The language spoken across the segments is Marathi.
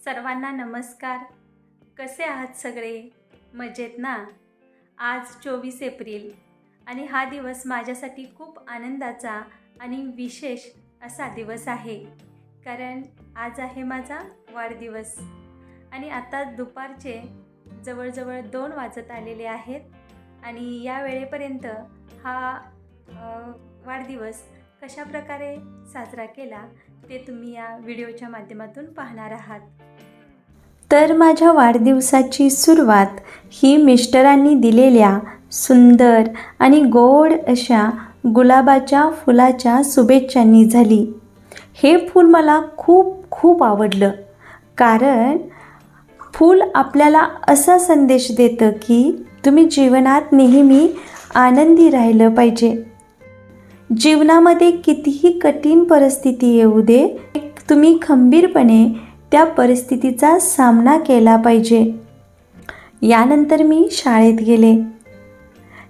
सर्वांना नमस्कार. कसे आहात सगळे? मजेत ना? आज चोवीस एप्रिल आणि हा दिवस माझ्यासाठी खूप आनंदाचा आणि विशेष असा दिवस आहे. कारण आज आहे माझा वाढदिवस आणि आता दुपारचे जवळजवळ दोन वाजत आलेले आहेत आणि या वेळेपर्यंत हा वाढदिवस कशा प्रकारे साजरा केला ते तुम्ही या व्हिडिओच्या माध्यमातून पाहणार आहात. तर माझ्या वाढदिवसाची सुरुवात ही मिस्टरांनी दिलेल्या सुंदर आणि गोड अशा गुलाबाच्या फुलाच्या शुभेच्छांनी झाली. हे फूल मला खूप खूप आवडलं. कारण फूल आपल्याला असा संदेश देतं की तुम्ही जीवनात नेहमी आनंदी राहिलं पाहिजे. जीवनामध्ये कितीही कठीण परिस्थिती येऊ दे तुम्ही खंबीरपणे त्या परिस्थितीचा सामना केला पाहिजे. यानंतर मी शाळेत गेले.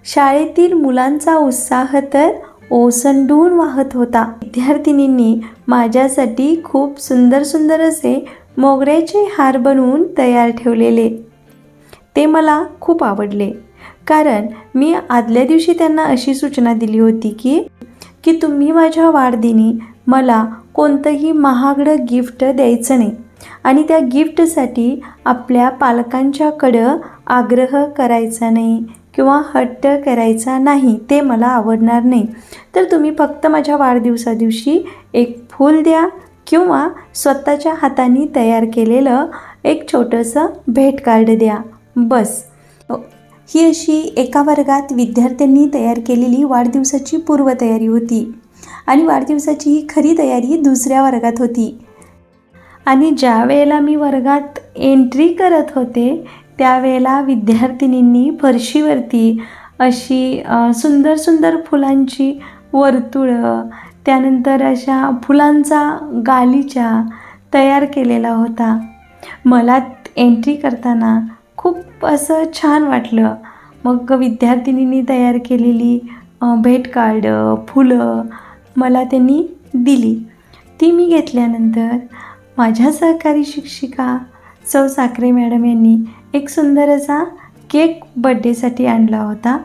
शाळेतील मुलांचा उत्साह तर ओसंडून वाहत होता. विद्यार्थिनींनी माझ्यासाठी खूप सुंदर सुंदर असे मोगऱ्याचे हार बनवून तयार ठेवलेले. ते मला खूप आवडले. कारण मी आदल्या दिवशी त्यांना अशी सूचना दिली होती की की तुम्ही माझ्या वाढदिनी मला कोणतंही महागडं गिफ्ट द्यायचं नाही. आणि त्या गिफ्टसाठी आपल्या पालकांच्याकडं आग्रह करायचा नाही किंवा हट्ट करायचा नाही ते मला आवडणार नाही. तर तुम्ही फक्त माझ्या वाढदिवसादिवशी एक फूल द्या किंवा स्वतःच्या हाताने तयार केलेलं एक छोटंसं भेट कार्ड द्या. बस. ही अशी एका वर्गात विद्यार्थ्यांनी तयार केलेली वाढदिवसाची पूर्वतयारी होती. आणि वाढदिवसाची ही खरी तयारी दुसऱ्या वर्गात होती. आणि ज्या वेळेला मी वर्गात एंट्री करत होते त्यावेळेला विद्यार्थिनींनी फरशीवरती अशी सुंदर सुंदर फुलांची वर्तुळं त्यानंतर अशा फुलांचा गालीचा तयार केलेला होता. मला एंट्री करताना खूप असं छान वाटलं. मग विद्यार्थिनींनी तयार केलेली अ, भेट कार्ड फुलं मला त्यांनी दिली. ती मी घेतल्यानंतर माझ्या सहकारी शिक्षिका सौ साखरे मॅडम यांनी एक सुंदर असा केक बड्डेसाठी आणला होता.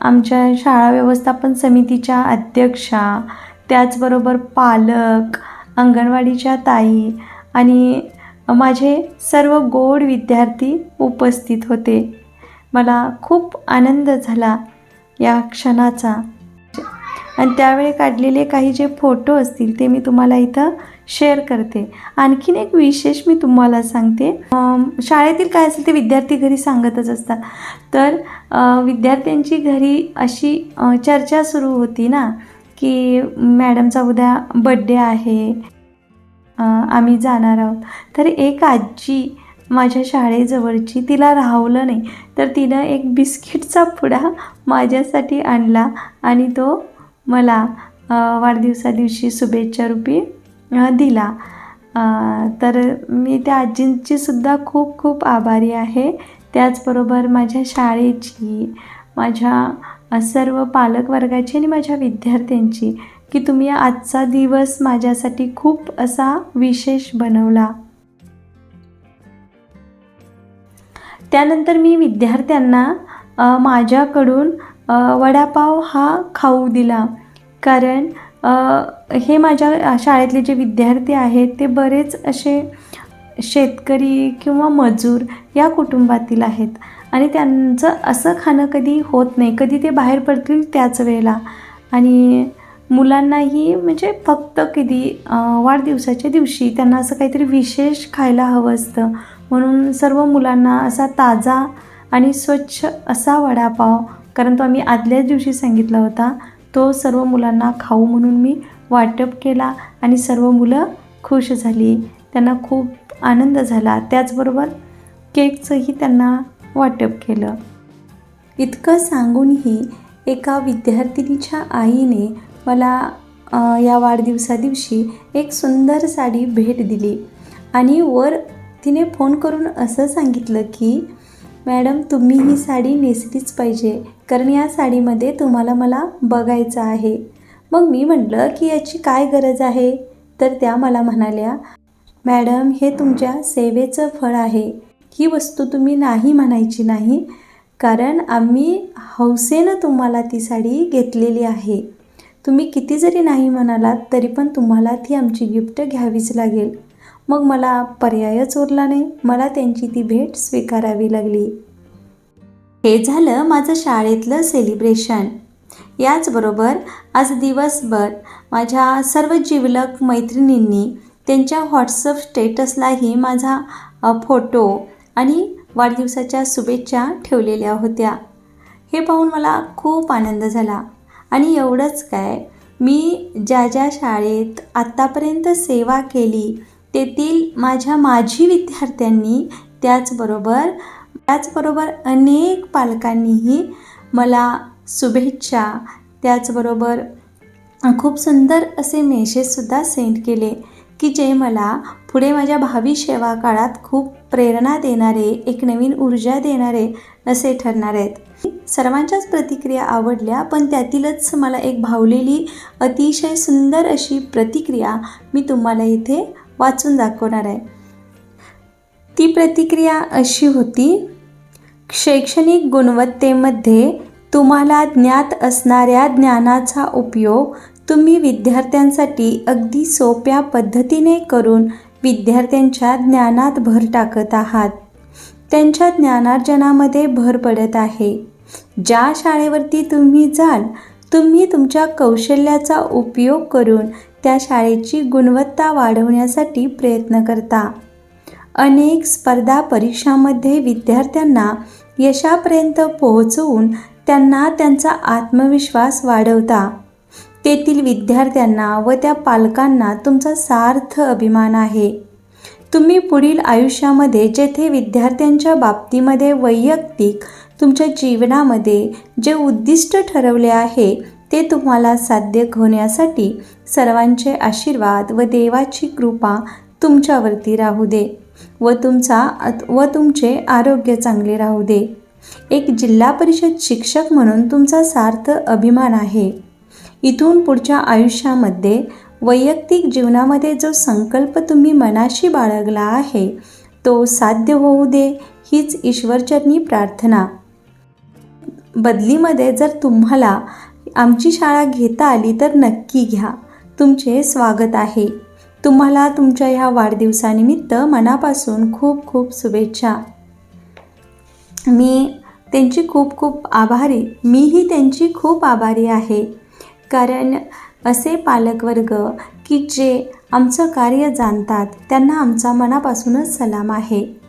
आमच्या शाळा व्यवस्थापन समितीच्या अध्यक्षा त्याचबरोबर पालक अंगणवाडीच्या ताई आणि माझे सर्व गोड विद्यार्थी उपस्थित होते. मला खूप आनंद झाला या क्षणाचा. आणि त्यावेळी काढलेले काही जे फोटो असतील ते मी तुम्हाला इथं शेअर करते. आणखीन एक विशेष मी तुम्हाला सांगते. शाळेतील काय असेल ते विद्यार्थी घरी सांगतच असतात. तर विद्यार्थ्यांची घरी अशी चर्चा सुरू होती ना की मॅडमचा उद्या बड्डे आहे. आम्ही जाणार आहोत. तर एक आजी माझ्या शाळेजवळची तिला राहवलं नाही. तर तिनं एक बिस्किटचा पुडा माझ्यासाठी आणला आणि तो मला वाढदिवसा दिवशी शुभेच्छा रूपी दिला. तर मी त्या आजींचीसुद्धा खूप खूप आभारी आहे. त्याचबरोबर माझ्या शाळेची माझ्या सर्व पालकवर्गाची आणि माझ्या विद्यार्थ्यांची की तुम्ही आजचा दिवस माझ्यासाठी खूप असा विशेष बनवला. त्यानंतर मी विद्यार्थ्यांना माझ्याकडून वडापाव हा खाऊ दिला. कारण हे माझ्या शाळेतले जे विद्यार्थी आहेत ते बरेच असे शेतकरी किंवा मजूर या कुटुंबातील आहेत. आणि त्यांचं असं खाणं कधी होत नाही. कधी ते बाहेर पडतील त्याच वेळेला. आणि मुलांनाही म्हणजे फक्त कधी वाढदिवसाच्या दिवशी त्यांना असं काहीतरी विशेष खायला हवं असतं. म्हणून सर्व मुलांना असा ताजा आणि स्वच्छ असा वडापाव कारण तो आम्ही आदल्याच दिवशी सांगितला होता तो सर्व मुलांना खाऊ म्हणून मी वाटप केला आणि सर्व मुलं खुश झाली. त्यांना खूप आनंद झाला. त्याचबरोबर केकचंही त्यांना वाटप केलं. इतकं सांगूनही एका विद्यार्थिनीच्या आईने मला या वाढदिवसादिवशी एक सुंदर साडी भेट दिली. आणि वर तिने फोन करून असं सांगितलं की मॅडम तुम्ही ही साडी नेसलीच पाहिजे. कारण या साडीमध्ये तुम्हाला मला बघायचं आहे. मग मी म्हटलं की याची काय गरज आहे? तर त्या मला म्हणाल्या मॅडम हे तुमच्या सेवेचं फळ आहे. ही वस्तू तुम्ही नाही म्हणायची नाही कारण आम्ही हौसेनं तुम्हाला ती साडी घेतलेली आहे. तुम्ही किती जरी नाही म्हणालात तरी पण तुम्हाला ती आमची गिफ्ट घ्यावीच लागेल. मग मला पर्यायच उरला नाही. मला त्यांची ती भेट स्वीकारावी लागली. हे झालं माझं शाळेतलं सेलिब्रेशन याचबरोबर आज दिवसभर माझ्या सर्व जिवलक मैत्रिणींनी त्यांच्या व्हॉट्सअप स्टेटसलाही माझा फोटो आणि वाढदिवसाच्या शुभेच्छा ठेवलेल्या होत्या. हे पाहून मला खूप आनंद झाला. आणि एवढंच काय मी ज्या ज्या शाळेत आत्तापर्यंत सेवा केली तेथील माझ्या माजी विद्यार्थ्यांनी त्याचबरोबर त्याचबरोबर अनेक पालकांनीही मला शुभेच्छा. त्याचबरोबर खूप सुंदर असे मेसेजसुद्धा सेंड केले की जे मला पुढे माझ्या भावी सेवा काळात खूप प्रेरणा देणारे एक नवीन ऊर्जा देणारे असे ठरणार आहेत. सर्वांच्याच प्रतिक्रिया आवडल्या पण त्यातीलच मला एक भावलेली अतिशय सुंदर अशी प्रतिक्रिया मी तुम्हाला इथे वाचून दाखवणार आहे. ती प्रतिक्रिया अशी होती शैक्षणिक गुणवत्तेमध्ये तुम्हाला ज्ञात असणाऱ्या ज्ञानाचा उपयोग तुम्ही विद्यार्थ्यांसाठी अगदी सोप्या पद्धतीने करून विद्यार्थ्यांच्या ज्ञानात भर टाकत आहात. त्यांच्या ज्ञानार्जनामध्ये भर पडत आहे. ज्या शाळेवरती तुम्ही जाल तुम्ही तुमच्या कौशल्याचा उपयोग करून त्या शाळेची गुणवत्ता वाढवण्यासाठी प्रयत्न करता. अनेक स्पर्धा परीक्षांमध्ये विद्यार्थ्यांना यशापर्यंत पोहोचवून त्यांना त्यांचा आत्मविश्वास वाढवता. तेथील विद्यार्थ्यांना व त्या पालकांना तुमचा सार्थ अभिमान आहे. तुम्ही पुढील आयुष्यामध्ये जेथे विद्यार्थ्यांच्या बाबतीमध्ये वैयक्तिक तुमच्या जीवनामध्ये जे उद्दिष्ट ठरवले आहे ते तुम्हाला साध्य होण्यासाठी सर्वांचे आशीर्वाद व देवाची कृपा तुमच्यावरती राहू दे व तुमचा व तुमचे आरोग्य चांगले राहू दे. एक जिल्हा परिषद शिक्षक म्हणून तुमचा सार्थ अभिमान आहे. इथून पुढच्या आयुष्यामध्ये वैयक्तिक जीवनामध्ये जो संकल्प तुम्ही मनाशी बाळगला आहे तो साध्य होऊ दे हीच ईश्वरचरणी प्रार्थना. बदलीमध्ये जर तुम्हाला आमची शाळा घेता आली तर नक्की घ्या. तुमचे स्वागत आहे. तुम्हाला तुमच्या ह्या वाढदिवसानिमित्त मनापासून खूप खूप शुभेच्छा. मी त्यांची खूप खूप आभारी. मीही त्यांची खूप आभारी आहे. कारण असे पालकवर्ग की जे आमचं कार्य जाणतात त्यांना आमचा मनापासूनच सलाम आहे.